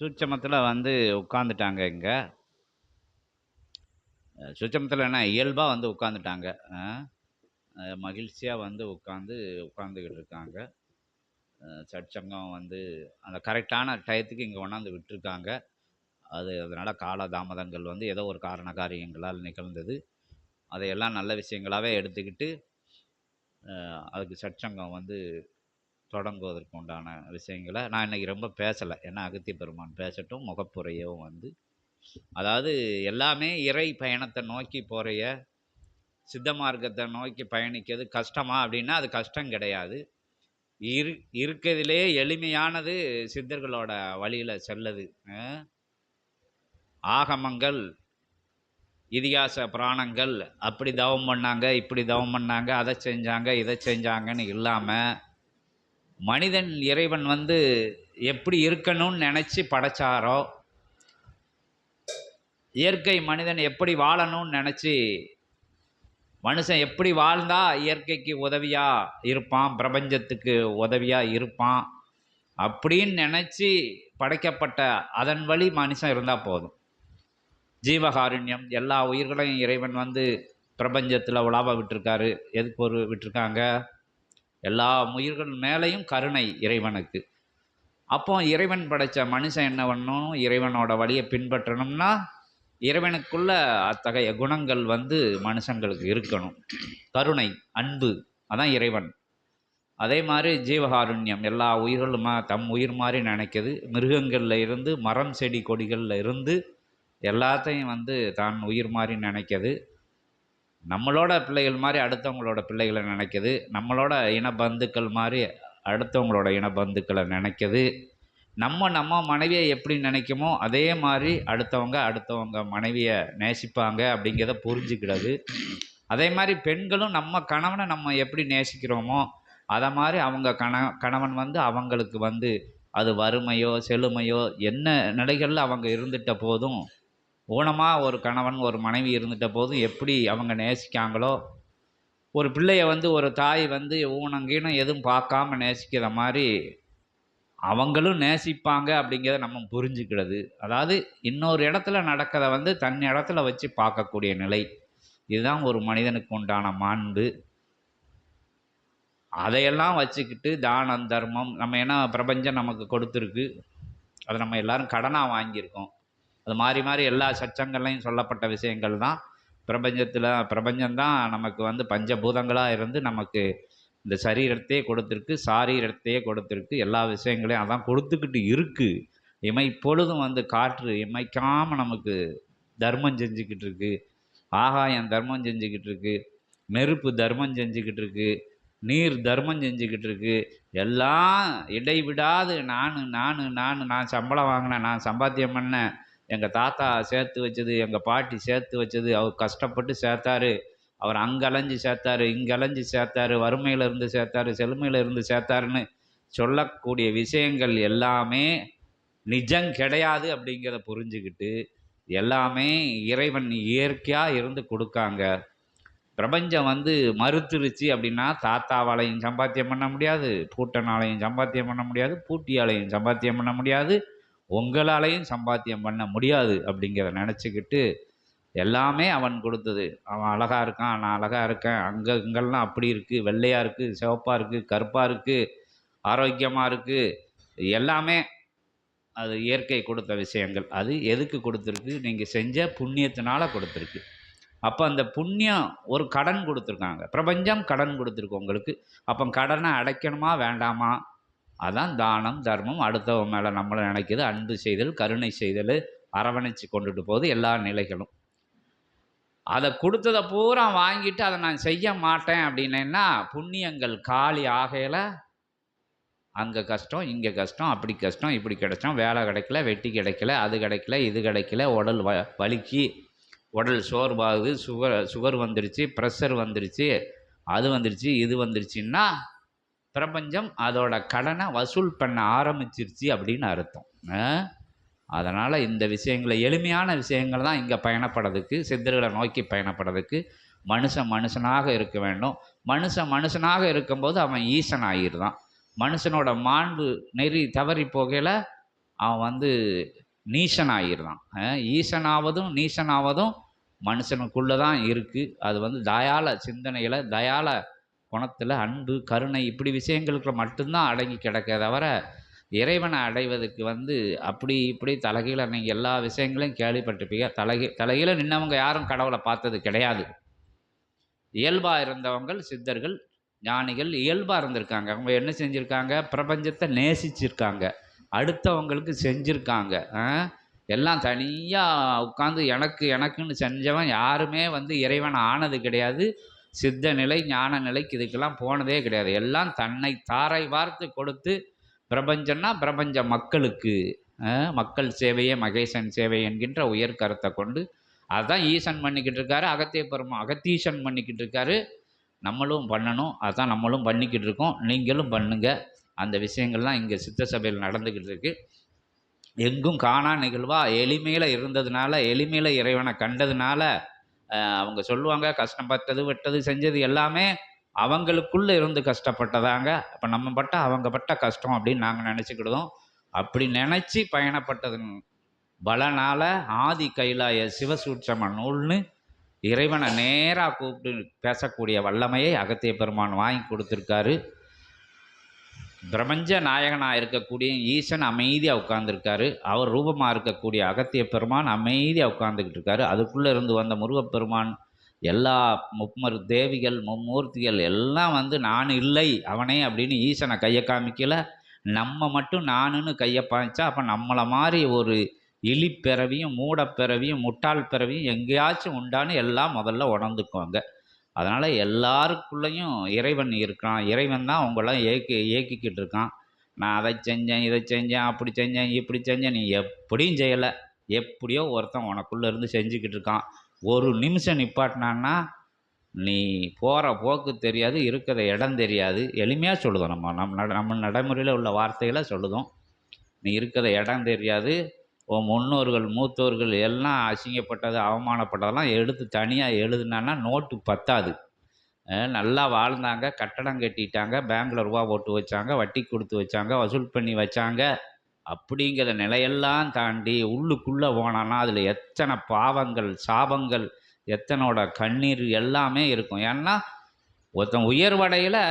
சூட்சமத்தில் வந்து உட்காந்துட்டாங்க இங்கே. சுச்சமத்தில் என்ன இயல்பாக வந்து உட்காந்துட்டாங்க மகிழ்ச்சியாக வந்து உட்காந்து உட்காந்துக்கிட்டு இருக்காங்க. சட்சங்கம் வந்து அந்த கரெக்டான டயத்துக்கு இங்கே கொண்டாந்து விட்டுருக்காங்க. அது அதனால் கால தாமதங்கள் வந்து ஏதோ ஒரு காரண காரியங்களால் நிகழ்ந்தது. அதையெல்லாம் நல்ல விஷயங்களாகவே எடுத்துக்கிட்டு அதுக்கு சட்சங்கம் வந்து தொடங்குவதற்கு உண்டான விஷயங்களை நான் இன்றைக்கி ரொம்ப பேசலை. ஏன்னா அகத்திய பெருமான் பேசட்டும் முகப்புரையவும் வந்து. அதாவது எல்லாமே இறை பயணத்தை நோக்கி போகிறைய சித்த மார்க்கத்தை நோக்கி பயணிக்கிறது கஷ்டமா அப்படின்னா அது கஷ்டம் கிடையாது. இரு இருக்கிறதுலே எளிமையானது சித்தர்களோட வழியில் செல்லது. ஆகமங்கள் இதிகாச புராணங்கள் அப்படி தவம் பண்ணாங்க இப்படி தவம் பண்ணாங்க அதை செஞ்சாங்க இதை செஞ்சாங்கன்னு இல்லாமல் மனிதன் இறைவன் வந்து எப்படி இருக்கணும்னு நினச்சி படைச்சாரோ இயற்கை மனிதன் எப்படி வாழணும்னு நினச்சி மனுஷன் எப்படி வாழ்ந்தா இயற்கைக்கு உதவியாக இருப்பான் பிரபஞ்சத்துக்கு உதவியாக இருப்பான் அப்படின்னு நினச்சி படைக்கப்பட்ட அதன் வழி மனுஷன் இருந்தால் போதும். ஜீவகாருண்யம் எல்லா உயிர்களையும் இறைவன் வந்து பிரபஞ்சத்தில் உலாவ விட்டுருக்காரு. எதுக்கு ஒரு விட்டுருக்காங்க? எல்லா உயிர்கள் மேலேயும் கருணை இறைவனுக்கு. அப்போ இறைவன் படைத்த மனுஷன் என்ன பண்ணணும் இறைவனோட வழியை பின்பற்றணும்னா இறைவனுக்குள்ள அத்தகைய குணங்கள் வந்து மனுஷங்களுக்கு இருக்கணும். கருணை அன்பு அதான் இறைவன். அதே மாதிரி ஜீவகாருண்யம் எல்லா உயிர்களுமா தம் உயிர் மாதிரி நினைக்கிது. மிருகங்களில் இருந்து மரம் செடி கொடிகளில் இருந்து எல்லாத்தையும் வந்து தான் உயிர் மாதிரி நினைக்கிது. நம்மளோட பிள்ளைகள் மாதிரி அடுத்தவங்களோட பிள்ளைகளை நினைக்குது. நம்மளோட இன பந்துக்கள் மாதிரி அடுத்தவங்களோட இன பந்துக்களை நினைக்குது. நம்ம நம்ம மனைவியை எப்படி நினைக்குமோ அதே மாதிரி அடுத்தவங்க அடுத்தவங்க மனைவியை நேசிப்பாங்க அப்படிங்கிறத புரிஞ்சுக்கிறது. அதே மாதிரி பெண்களும் நம்ம கணவனை நம்ம எப்படி நேசிக்கிறோமோ அதை மாதிரி அவங்க கண கணவன் வந்து அவங்களுக்கு வந்து அது வறுமையோ செழுமையோ என்ன நிலைகளில் அவங்க இருந்துட்ட போதும் ஊனமாக ஒரு கணவன் ஒரு மனைவி இருந்துட்ட போதும் எப்படி அவங்க நேசிக்காங்களோ ஒரு பிள்ளைய வந்து ஒரு தாய் வந்து ஊனங்கீனம் எதுவும் பார்க்காம நேசிக்கிற மாதிரி அவங்களும் நேசிப்பாங்க அப்படிங்கிறத நம்ம புரிஞ்சுக்கிறது. அதாவது இன்னொரு இடத்துல நடக்கிறத வந்து தன் இடத்துல வச்சு பார்க்கக்கூடிய நிலை. இதுதான் ஒரு மனிதனுக்கு உண்டான மாண்பு. அதையெல்லாம் வச்சுக்கிட்டு தானம் தர்மம் நம்ம ஏன்னா பிரபஞ்சம் நமக்கு கொடுத்துருக்கு. அதை நம்ம எல்லாரும் கடனாக வாங்கியிருக்கோம். அது மாறி மாறி எல்லா சச்சங்கள்லையும் சொல்லப்பட்ட விஷயங்கள் தான். பிரபஞ்சத்தில் பிரபஞ்சம்தான் நமக்கு வந்து பஞ்சபூதங்களாக இருந்து நமக்கு இந்த சரீரத்தையே கொடுத்துருக்கு சாரீரத்தையே கொடுத்துருக்கு. எல்லா விஷயங்களையும் அதான் கொடுத்துக்கிட்டு இருக்குது இமை இப்பொழுதும் வந்து காற்று இமைக்காமல் நமக்கு தர்மம் செஞ்சுக்கிட்டு இருக்கு. ஆகாயம் தர்மம் செஞ்சுக்கிட்டு இருக்கு. நெருப்பு தர்மம் செஞ்சுக்கிட்டு இருக்கு. நீர் தர்மம் செஞ்சுக்கிட்டு இருக்கு. எல்லாம் இடைவிடாது. நான் நான் நான் நான் சம்பளம் வாங்கினேன் நான் சம்பாத்தியம் பண்ணேன் எங்கள் தாத்தா சேர்த்து வச்சது எங்கள் பாட்டி சேர்த்து வச்சது அவர் கஷ்டப்பட்டு சேர்த்தாரு. அவர் அங்கலைஞ்சு சேர்த்தாரு இங்கே அலைஞ்சு சேர்த்தாரு வறுமையில் இருந்து சேர்த்தாரு செழுமையில் இருந்து சேர்த்தாருன்னு சொல்லக்கூடிய விஷயங்கள் எல்லாமே நிஜம் கிடையாது அப்படிங்கிறத புரிஞ்சுக்கிட்டு எல்லாமே இறைவன் இயற்கையாக இருந்து கொடுக்காங்க. பிரபஞ்சம் வந்து மறுத்துருச்சு அப்படின்னா தாத்தாவாலையும் சம்பாத்தியம் பண்ண முடியாது பூட்டனாலையும் சம்பாத்தியம் பண்ண முடியாது பூட்டியாலையும் சம்பாத்தியம் பண்ண முடியாது. உங்களாலையும் சம்பாத்தியம் பண்ண முடியாது அப்படிங்கிறத நினச்சிக்கிட்டு எல்லாமே அவன் கொடுத்தது. அவன் அழகாக இருக்கான் நான் அழகாக இருக்கேன் அங்கே இங்கெல்லாம் அப்படி இருக்குது வெள்ளையாக இருக்குது சிவப்பாக இருக்குது கருப்பாக இருக்குது ஆரோக்கியமாக இருக்குது எல்லாமே அது இயற்கை கொடுத்த விஷயங்கள். அது எதுக்கு கொடுத்துருக்கு? நீங்கள் செஞ்ச புண்ணியத்தினால கொடுத்துருக்கு. அப்போ அந்த புண்ணியம் ஒரு கடன் கொடுத்துருக்காங்க. பிரபஞ்சம் கடன் கொடுத்துருக்கு உங்களுக்கு. அப்போ கடனை அடைக்கணுமா வேண்டாமா? அதான் தானம் தர்மம். அடுத்தவங்க மேலே நம்மளை நினைக்கிது. அன்பு செய்தல் கருணை செய்தல் அரவணைச்சு கொண்டுட்டு போகுது எல்லா நிலைகளும். அதை கொடுத்ததை பூரா வாங்கிட்டு அதை நான் செய்ய மாட்டேன் அப்படின்னேன்னா புண்ணியங்கள் காலி ஆகையில் அங்கே கஷ்டம் இங்கே கஷ்டம் அப்படி கஷ்டம் இப்படி கிடைச்சோம் வேலை கிடைக்கல வெட்டி கிடைக்கல அது கிடைக்கல இது கிடைக்கல உடல் வ வலிக்கு உடல் சோர்வாகுது சுகர் சுகர் வந்துருச்சு ப்ரெஷர் வந்துருச்சு அது வந்துருச்சு இது வந்துருச்சுன்னா பிரபஞ்சம் அதோட கடனை வசூல் பண்ண ஆரம்பிச்சிருச்சு அப்படின்னு அர்த்தம். அதனால் இந்த விஷயங்களை எளிமையான விஷயங்கள் தான் இங்கே பயணப்படுறதுக்கு சித்தர்களை நோக்கி பயணப்படுறதுக்கு மனுஷன் மனுஷனாக இருக்க வேண்டும். மனுஷன் மனுஷனாக இருக்கும்போது அவன் ஈசன் ஆகிருதான் மனுஷனோட மாண்பு நெறி தவறி போகையில் அவன் வந்து நீசன் ஆகிடுறான் ஈசனாவதும் நீசனாவதும் மனுஷனுக்குள்ளே தான் இருக்குது அது வந்து தயால சிந்தனையில் தயால குணத்தில் அன்பு கருணை இப்படி விஷயங்களுக்கு மட்டும்தான் அடங்கி கிடக்க தவிர இறைவனை அடைவதற்கு வந்து அப்படி இப்படி தலைகீழ நீங்கள் எல்லா விஷயங்களையும் கேள்விப்பட்டிருப்பீங்க. தலைகீ தலைகீழ நின்னவங்க யாரும் கடவுளை பார்த்தது கிடையாது. இயல்பாக இருந்தவங்கள் சித்தர்கள் ஞானிகள் இயல்பாக இருந்திருக்காங்க. அவங்க என்ன செஞ்சுருக்காங்க? பிரபஞ்சத்தை நேசிச்சிருக்காங்க. அடுத்தவங்களுக்கு செஞ்சுருக்காங்க. ஆ? எல்லாம் தனியாக உட்காந்து எனக்கு எனக்குன்னு செஞ்சவன் யாருமே வந்து இறைவன் ஆனது கிடையாது. சித்த நிலை ஞான நிலைக்கு இதுக்கெல்லாம் போனதே கிடையாது. எல்லாம் தன்னை தாரை வார்த்து கொடுத்து பிரபஞ்சம்னா பிரபஞ்ச மக்களுக்கு மக்கள் சேவையே மகேசன் சேவை என்கின்ற உயர் கருத்தை கொண்டு அதான் ஈசன் பண்ணிக்கிட்டு இருக்காரு அகத்திய பெருமா அகத்தீசன் பண்ணிக்கிட்டு இருக்காரு. நம்மளும் பண்ணணும் அதான் நம்மளும் பண்ணிக்கிட்டு இருக்கோம். நீங்களும் பண்ணுங்க. அந்த விஷயங்கள்லாம் இங்கே சித்த சபையில் நடந்துக்கிட்டு இருக்கு. எங்கும் காணா நிகழ்வாக எளிமையில் இருந்ததுனால எளிமையில் இறைவனை கண்டதுனால அவங்க சொல்லுவாங்க கஷ்டப்பட்டது வெட்டது செஞ்சது எல்லாமே அவங்களுக்குள்ளே இருந்து கஷ்டப்பட்டதாங்க. அப்போ நம்ம பட்ட அவங்க பட்ட கஷ்டம் அப்படின்னு நாங்கள் நினச்சிக்கிடுவோம் அப்படி நினச்சி பயணப்பட்டது பலனால ஆதி கைலாய சிவசூட்சம நூல்னு இறைவனை நேராக கூப்பிட்டு பேசக்கூடிய வல்லமையை அகத்திய பெருமான் வாங்கி கொடுத்துருக்காரு. பிரபஞ்ச நாயகனாக இருக்கக்கூடிய ஈசன் அமைதியாக உட்கார்ந்துருக்காரு. அவர் ரூபமாக இருக்கக்கூடிய அகத்திய பெருமான் அமைதியாக உட்கார்ந்துக்கிட்டு இருக்காரு. அதுக்குள்ளே இருந்து வந்த முருகப்பெருமான் எல்லா மும்மரு தேவிகள் மும்மூர்த்திகள் எல்லாம் வந்து நான் இல்லை அவனே அப்படின்னு ஈசனை கையை காமிக்கல. நம்ம மட்டும் நானுன்னு கையை பாய்ச்சா அப்போ நம்மளை மாதிரி ஒரு இழிப்பிறவியும் மூடப்பிறவியும் முட்டாள் பிறவியும் எங்கேயாச்சும் உண்டான்னு எல்லாம் முதல்ல உணர்ந்துக்குவாங்க. அதனால் எல்லாருக்குள்ளேயும் இறைவன் இருக்கான் இறைவன் தான் அவங்களாம் ஏக்கி இயக்கிக்கிட்டு இருக்கான். நான் அதை செஞ்சேன் இதை செஞ்சேன் அப்படி செஞ்சேன் இப்படி செஞ்சேன் நீ எப்படியும் செய்யலை. எப்படியோ ஒருத்தன் உனக்குள்ளே இருந்து செஞ்சுக்கிட்டு இருக்கான். ஒரு நிமிஷம் நிப்பாட்டினான்னா நீ போகிற போக்கு தெரியாது இருக்கிற இடம் தெரியாது. எளிமையாக சொல்லுதோம் நம்ம. நம் நட நம்ம நடைமுறையில் உள்ள வார்த்தைகளை சொல்லுதோம். நீ இருக்கிற இடம் தெரியாது முன்னோர்கள் மூத்தோர்கள் எல்லாம் அசிங்கப்பட்டது அவமானப்பட்டதெல்லாம் எடுத்து தனியாக எழுதுனான்னா நோட்டு பத்தாது. நல்லா வாழ்ந்தாங்க கட்டடம் கட்டிட்டாங்க பேங்கில் ரூபா போட்டு வச்சாங்க வட்டி கொடுத்து வச்சாங்க வசூல் பண்ணி வச்சாங்க. அப்படிங்கிற நிலையெல்லாம் தாண்டி உள்ளுக்குள்ளே போனான்னா அதில் எத்தனை பாவங்கள் சாபங்கள் எத்தனோட கண்ணீர் எல்லாமே இருக்கும். ஏன்னா ஒருத்தன் உயர்வடையில்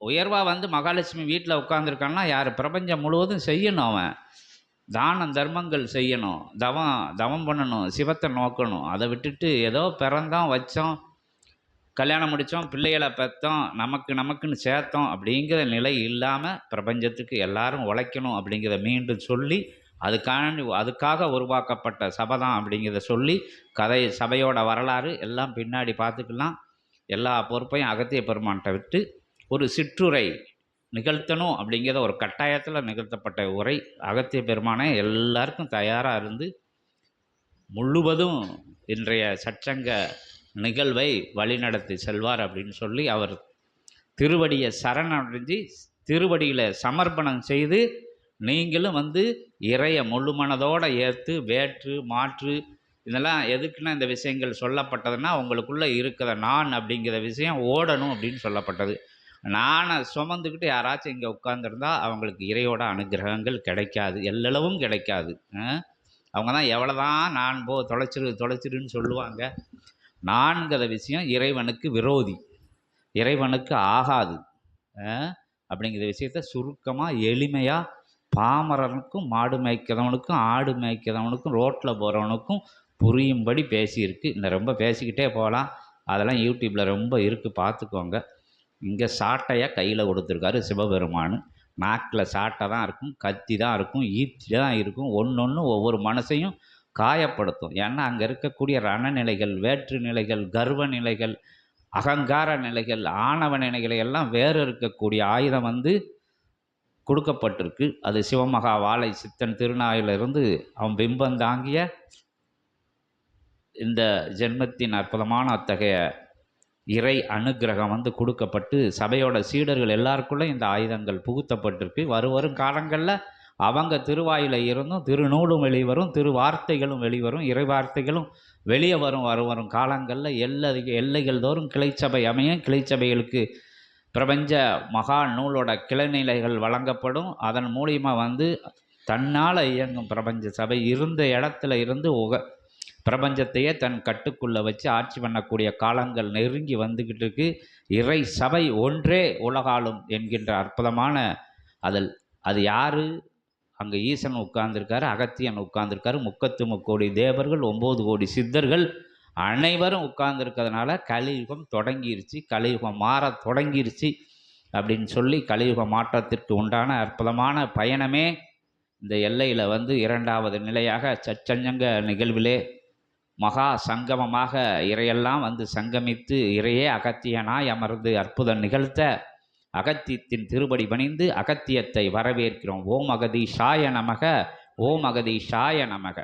உயர்வாக வந்து மகாலட்சுமி வீட்டில் உட்காந்துருக்கான்னா யார்? பிரபஞ்சம் முழுவதும் செய்யணும் அவன். தானம் தர்மங்கள் செய்யணும். தவம் தவம் பண்ணணும். சிவத்தை நோக்கணும். அதை விட்டுட்டு ஏதோ பிறந்தோம் வச்சோம். கல்யாணம் முடித்தோம் பிள்ளைகளை பெற்றோம் நமக்கு நமக்குன்னு சேர்த்தோம் அப்படிங்கிற நிலை இல்லாமல் பிரபஞ்சத்துக்கு எல்லாரும் உழைக்கணும் அப்படிங்கிறத மீண்டும் சொல்லி அதுக்கான அதுக்காக உருவாக்கப்பட்ட சபை தான் அப்படிங்கிறத சொல்லி கதை சபையோட வரலாறு எல்லாம் பின்னாடி பார்த்துக்கலாம். எல்லா பொறுப்பையும் அகத்திய பெருமான்கிட்ட விட்டு ஒரு சிற்றுரை நிகழ்த்தணும் அப்படிங்கிற ஒரு கட்டாயத்தில் நிகழ்த்தப்பட்ட உரை. அகத்திய பெருமானை எல்லாருக்கும் தயாராக இருந்து முழுவதும் இன்றைய சச்சங்க நிகழ்வை வழிநடத்தி செல்வார் அப்படின்னு சொல்லி அவர் திருவடியை சரணடைஞ்சு திருவடியில் சமர்ப்பணம் செய்து நீங்களும் வந்து இறைய முழு மனதோடு ஏற்று வேற்று மாற்று இதெல்லாம் எதுக்குன்னா இந்த விஷயங்கள் சொல்லப்பட்டதுன்னா உங்களுக்குள்ளே இருக்கிற நான் அப்படிங்கிற விஷயம் ஓடணும் அப்படின்னு சொல்லப்பட்டது. நானை சுமந்துக்கிட்டு யாராச்சும் இங்கே உட்காந்துருந்தா அவங்களுக்கு இறையோட அனுகிரகங்கள் கிடைக்காது. எல்லளவும் கிடைக்காது. அவங்க தான் எவ்வளோ தான் நான் போ தொலைச்சிரு தொலைச்சிருன்னு சொல்லுவாங்க. நான்கிற விஷயம் இறைவனுக்கு விரோதி. இறைவனுக்கு ஆகாது. அப்படிங்கிற விஷயத்த சுருக்கமாக எளிமையாக பாமரனுக்கும் மாடு மேய்க்கிறவனுக்கும் ஆடு மேய்க்கிறவனுக்கும் ரோட்டில் போகிறவனுக்கும் புரியும்படி பேசியிருக்கு. இந்த ரொம்ப பேசிக்கிட்டே போகலாம். அதெல்லாம் யூடியூப்பில் ரொம்ப இருக்குது பார்த்துக்கோங்க. இங்கே சாட்டையாக கையில் கொடுத்துருக்காரு சிவபெருமான். நாக்கில் சாட்டை தான் இருக்கும் கத்தி தான் இருக்கும் ஈர்த்தி தான் இருக்கும். ஒன்று ஒன்று ஒவ்வொரு மனசையும் காயப்படுத்தும். ஏன்னா அங்கே இருக்கக்கூடிய ரணநிலைகள் வேற்று நிலைகள் கர்வ நிலைகள் அகங்கார நிலைகள் ஆணவ நிலைகளை எல்லாம் வேறு இருக்கக்கூடிய ஆயுதம் வந்து கொடுக்கப்பட்டிருக்கு. அது சிவமகா வாழை சித்தன் திருநாயிலிருந்து அவன் பிம்பம் தாங்கிய இந்த ஜென்மத்தின் அற்புதமான அத்தகைய இறை அனுக்கிரகம் வந்து கொடுக்கப்பட்டு சபையோட சீடர்கள் எல்லாருக்குள்ளே இந்த ஆயுதங்கள் புகுத்தப்பட்டிருக்கு. வரும் வரும் காலங்களில் அவங்க திருவாயில இருந்தும் திருநூலும் வெளிவரும் திரு வார்த்தைகளும் வெளிவரும் இறை வார்த்தைகளும் வெளியே வரும் வரும் வரும் காலங்களில் எல்லை எல்லைகள் தோறும் கிளைச்சபை அமையும். கிளைச்சபைகளுக்கு பிரபஞ்ச மகா நூலோட கிளைநிலைகள் வழங்கப்படும். அதன் மூலியமாக வந்து தன்னால் இயங்கும் பிரபஞ்ச சபை இருந்த இடத்துல இருந்து உக பிரபஞ்சத்தையே தன் கட்டுக்குள்ளே வச்சு ஆட்சி பண்ணக்கூடிய காலங்கள் நெருங்கி வந்துக்கிட்டு இருக்கு. இறை சபை ஒன்றே உலகாலும் என்கின்ற அற்புதமான அதில் அது யார்? அங்கே ஈசன் உட்கார்ந்துருக்காரு அகத்தியன் உட்கார்ந்துருக்காரு முக்கத்து முக்கோடி தேவர்கள் ஒம்பது கோடி சித்தர்கள் அனைவரும் உட்கார்ந்துருக்கிறதுனால கலியுகம் தொடங்கிருச்சு கலியுகம் மாற தொடங்கிருச்சு அப்படின்னு சொல்லி கலியுக மாற்றத்திற்கு உண்டான அற்புதமான பயணமே இந்த எல்லையில் வந்து இரண்டாவது நிலையாக சச்சஞ்சங்க நிகழ்விலே மகா சங்கமமாக இறையெல்லாம் வந்து சங்கமித்து இறையே அகத்தியனாய் அமர்ந்து அற்புதம் நிகழ்த்த அகத்தியத்தின் திருபடி பணிந்து அகத்தியத்தை வரவேற்கிறோம். ஓம் அகதீஷாய நமக ஓம் அகதீஷாய நமக.